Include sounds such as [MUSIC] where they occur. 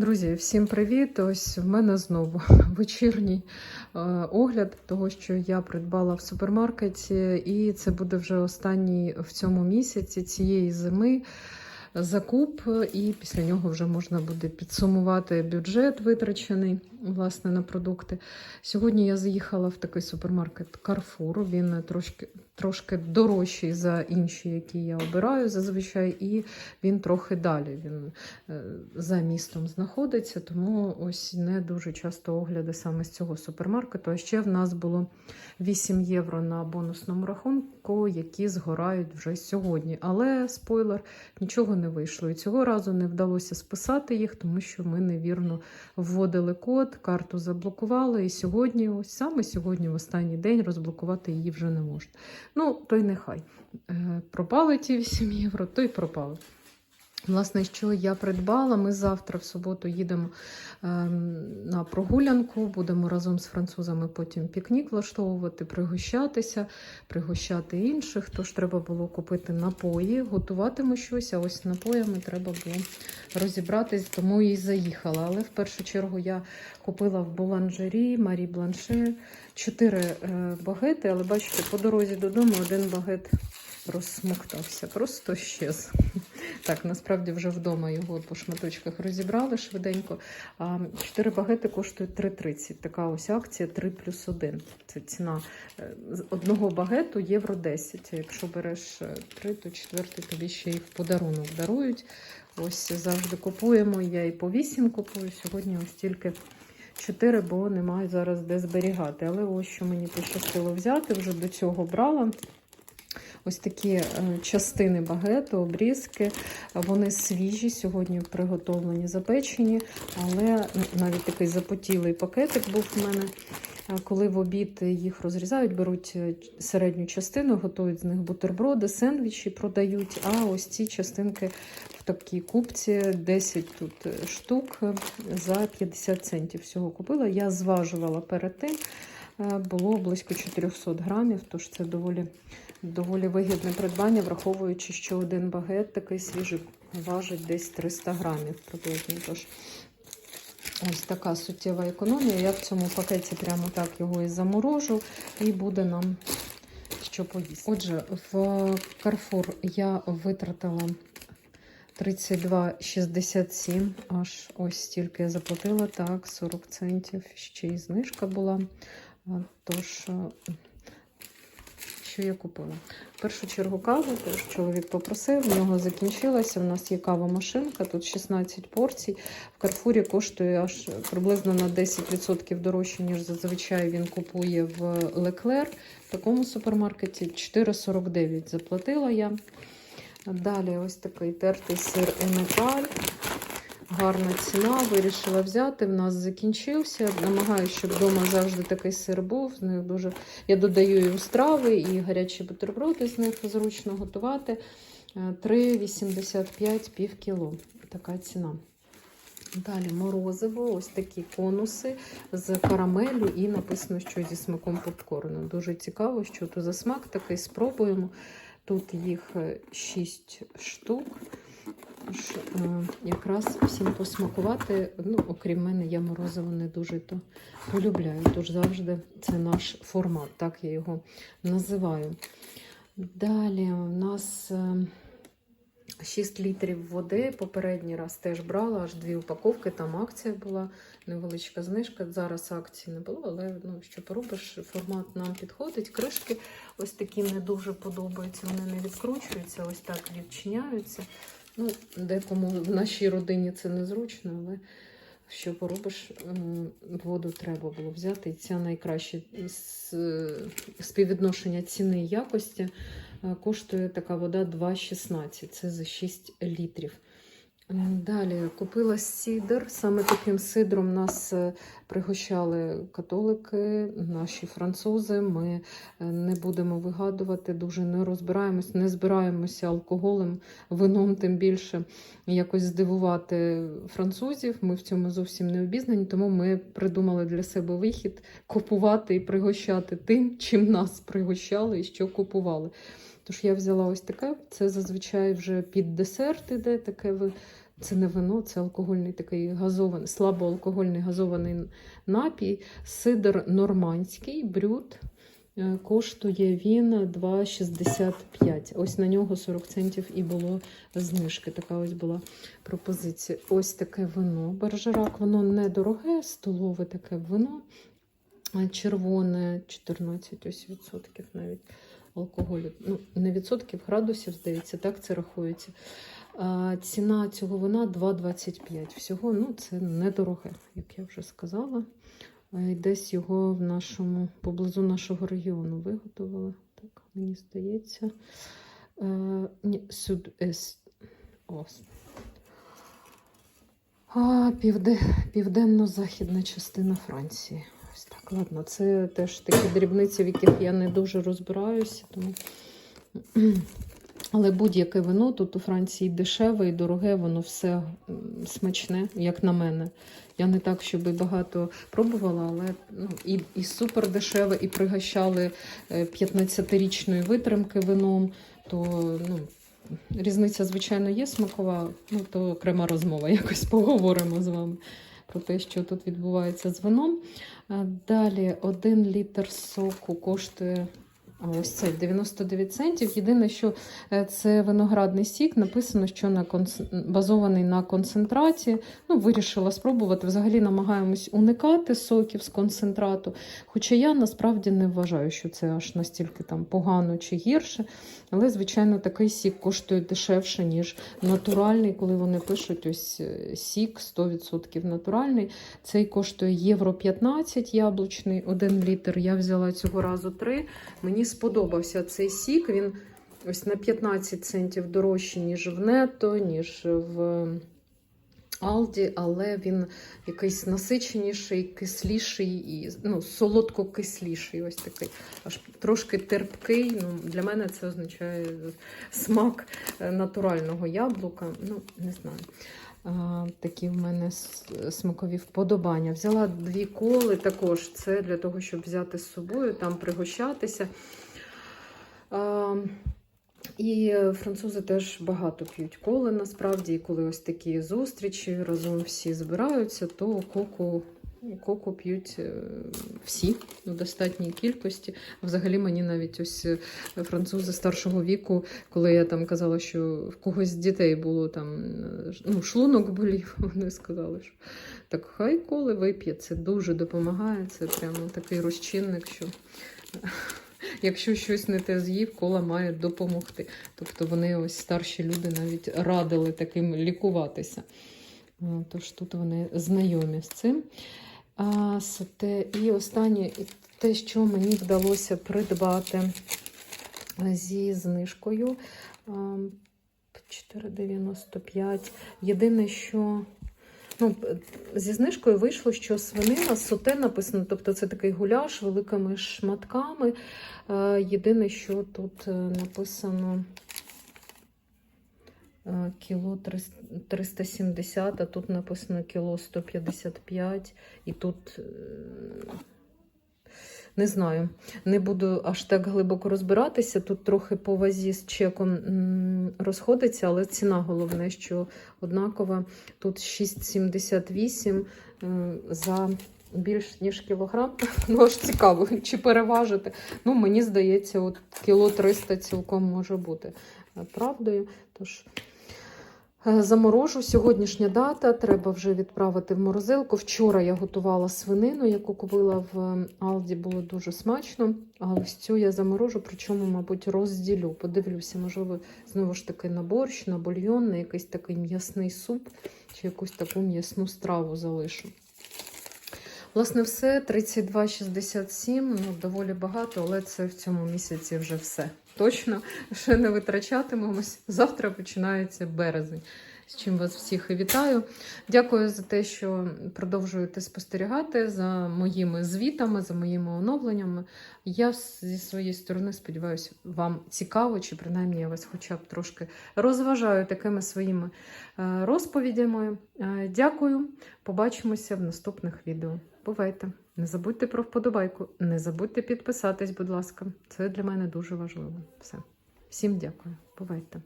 Друзі, всім привіт! Ось в мене знову [LAUGHS] вечірній е, огляд того, що я придбала в супермаркеті, і це буде вже останній в цьому місяці цієї зими закуп, і після нього вже можна буде підсумувати бюджет витрачений власне на продукти. Сьогодні я заїхала в такий супермаркет Carrefour. Він трошки, трошки дорожчий за інші, які я обираю зазвичай, і він трохи далі. Він е, за містом знаходиться, тому ось не дуже часто огляди саме з цього супермаркету. А ще в нас було 8 євро на бонусному рахунку, які згорають вже сьогодні. Але спойлер, нічого не вийшло. І цього разу не вдалося списати їх, тому що ми невірно вводили код, карту заблокували. І сьогодні, ось саме сьогодні, в останній день, розблокувати її вже не можна. Ну, то й нехай. Е, Пропали ті 8 євро, то й пропали. Власне, що я придбала, ми завтра в суботу їдемо ем, на прогулянку, будемо разом з французами потім пікнік влаштовувати, пригощатися, пригощати інших. Тож треба було купити напої, готуватиму щось, а ось напоями треба було розібратись, тому і заїхала. Але в першу чергу я купила в Буланжері Марі Бланше чотири е, багети, але бачите, по дорозі додому один багет розсмоктався, просто щез. Так, насправді вже вдома його по шматочках розібрали швиденько. 4 багети коштують 3,30. Така ось акція 3 плюс 1. Це ціна е, одного багету євро 10. Якщо береш 3, то четвертий тобі ще й в подарунок дарують. Ось завжди купуємо. Я і по 8 купую. Сьогодні ось тільки 4, бо немає зараз де зберігати. Але ось що мені пощастило взяти, вже до цього брала. Ось такі е, частини багету, обрізки. Вони свіжі, сьогодні приготовлені, запечені, але навіть такий запотілий пакетик був в мене. Е, Коли в обід їх розрізають, беруть е, середню частину, готують з них бутерброди, сендвічі продають. А ось ці частинки в такій купці 10 тут штук за 50 центів всього купила. Я зважувала перед тим. Було близько 400 грамів, тож це доволі доволі вигідне придбання, враховуючи, що один багет такий свіжий важить десь 300 грамів приблизно. Тож ось така суттєва економія. Я в цьому пакеті прямо так його і заморожу, і буде нам що поїсти. Отже, в Carrefour я витратила 32,67, аж ось стільки я заплатила. Так, 40 центів. Ще й знижка була. Тож, що я купила? В першу чергу каву, тож чоловік попросив, в нього закінчилася. У нас є кава-машинка, тут 16 порцій. В Карфурі коштує аж приблизно на 10% дорожче, ніж зазвичай він купує в Леклер. В такому супермаркеті 4,49 заплатила я. Далі ось такий тертий сир Еметаль. Гарна ціна, вирішила взяти. В нас закінчився. Намагаюся, щоб вдома завжди такий сир був. Дуже... Я додаю і страви, і гарячі бутерброди з них зручно готувати. 3,85 пів кіло. Така ціна. Далі морозиво, ось такі конуси з карамелю і написано, що зі смаком попкорну. Дуже цікаво, що то за смак такий спробуємо. Тут їх 6 штук. Е, якраз всім посмакувати. Ну, окрім мене, я морозиво не дуже то полюбляю. Тож завжди це наш формат, так я його називаю. Далі у нас е, 6 літрів води. Попередній раз теж брала аж дві упаковки. Там акція була, невеличка знижка. Зараз акції не було, але ну, що поробиш, формат нам підходить. Кришки ось такі не дуже подобаються. Вони не відкручуються, ось так відчиняються. Ну, Декому в нашій родині це незручно, але що поробиш, воду треба було взяти. І ця найкраще співвідношення ціни і якості е, коштує така вода 2,16. Це за 6 літрів. Далі купила сідр. Саме таким сидром нас е, пригощали католики, наші французи. Ми е, не будемо вигадувати, дуже не розбираємось, не збираємося алкоголем, вином, тим більше якось здивувати французів. Ми в цьому зовсім не обізнані, тому ми придумали для себе вихід купувати і пригощати тим, чим нас пригощали і що купували. Тож я взяла ось таке. Це зазвичай вже під десерт іде таке Це не вино, це алкогольний такий газований, слабоалкогольний газований напій. Сидр нормандський, брют. Е, Коштує він 2,65. Ось на нього 40 центів і було знижки. Така ось була пропозиція. Ось таке вино. Бержерак, воно недороге, столове таке вино. Червоне 14 ось відсотків навіть алкоголю. Ну, не відсотків, градусів, здається, так це рахується. А, ціна цього вина 2,25. Всього ну, це недороге, як я вже сказала. І Десь його в нашому, поблизу нашого регіону виготовили. Так, мені здається. Е, ні. А, південно-західна частина Франції. Ладно, це теж такі дрібниці, в яких я не дуже розбираюся. Тому... [CLEARS THROAT] Але будь-яке вино тут у Франції дешеве і дороге, воно все смачне, як на мене. Я не так, щоб багато пробувала, але ну, і, і супер дешеве, і пригощали е, 15-річної витримки вином. То ну, різниця, звичайно, є смакова, ну то окрема розмова. [LAUGHS] Якось поговоримо з вами про те, що тут відбувається з вином. А Далі один літр соку коштує. Ось цей 99 центів. Єдине, що е, це виноградний сік. Написано, що на конц... базований на концентраті. Ну, вирішила спробувати. Взагалі намагаємось уникати соків з концентрату. Хоча я насправді не вважаю, що це аж настільки там погано чи гірше. Але, звичайно, такий сік коштує дешевше, ніж натуральний, коли вони пишуть ось е, сік 100% натуральний. Цей коштує євро 15 яблучний, 1 літр. Я взяла цього разу 3. Мені сподобався цей сік. Він ось на 15 центів дорожчий, ніж в Нето, ніж в Алді, але він якийсь насиченіший, кисліший і ну, солодко-кисліший. Ось такий, аж трошки терпкий. Ну, для мене це означає смак е, натурального яблука. Ну, не знаю. Такі в мене смакові вподобання. Взяла дві коли також. Це для того, щоб взяти з собою, там пригощатися. І французи теж багато п'ють коли насправді, і коли ось такі зустрічі разом всі збираються, то коку, коку п'ють е, всі у достатній кількості. Взагалі мені навіть ось е, французи старшого віку, коли я там казала, що в когось з дітей було там е, ну, шлунок болів, [LAUGHS] вони сказали, що так хай коли вип'є, це дуже допомагає. Це прямо такий розчинник, що. [LAUGHS] Якщо щось не те з'їв, кола має допомогти. Тобто вони ось старші люди навіть радили таким лікуватися. Тож тут вони знайомі з цим. Сате. І останнє, те, що мені вдалося придбати зі знижкою. 4,95. Єдине, що ну, зі знижкою вийшло, що свинина соте написано, тобто це такий гуляш великими шматками. Е, Єдине, що тут е, написано е, кіло 370, а тут написано кіло 155, і тут. е, Не знаю, не буду аж так глибоко розбиратися. Тут трохи по вазі з чеком розходиться, але ціна головне, що однакова. Тут 6,78 е, за більш ніж кілограм. [LAUGHS] Ну, аж цікаво, чи переважити. Ну, мені здається, от кіло 300 цілком може бути е, правдою. Тож е, заморожу. Сьогоднішня дата. Треба вже відправити в морозилку. Вчора я готувала свинину, яку купила в е, Алді, було дуже смачно. А ось цю я заморожу, причому, мабуть, розділю. Подивлюся, можливо, знову ж таки на борщ, на бульйон, на якийсь такий м'ясний суп чи якусь таку м'ясну страву залишу. Власне, все 32,67, ну доволі багато, але це в цьому місяці вже все. Точно ще не витрачатимемось. Завтра починається березень. З чим вас всіх і вітаю. Дякую за те, що продовжуєте спостерігати за моїми звітами, за моїми оновленнями. Я зі своєї сторони сподіваюся, вам цікаво, чи принаймні я вас хоча б трошки розважаю такими своїми е, розповідями. Е, Дякую. Побачимося в наступних відео. Бувайте! Не забудьте про вподобайку, не забудьте підписатись, будь ласка. Це для мене дуже важливо. Все. Всім дякую. Бувайте!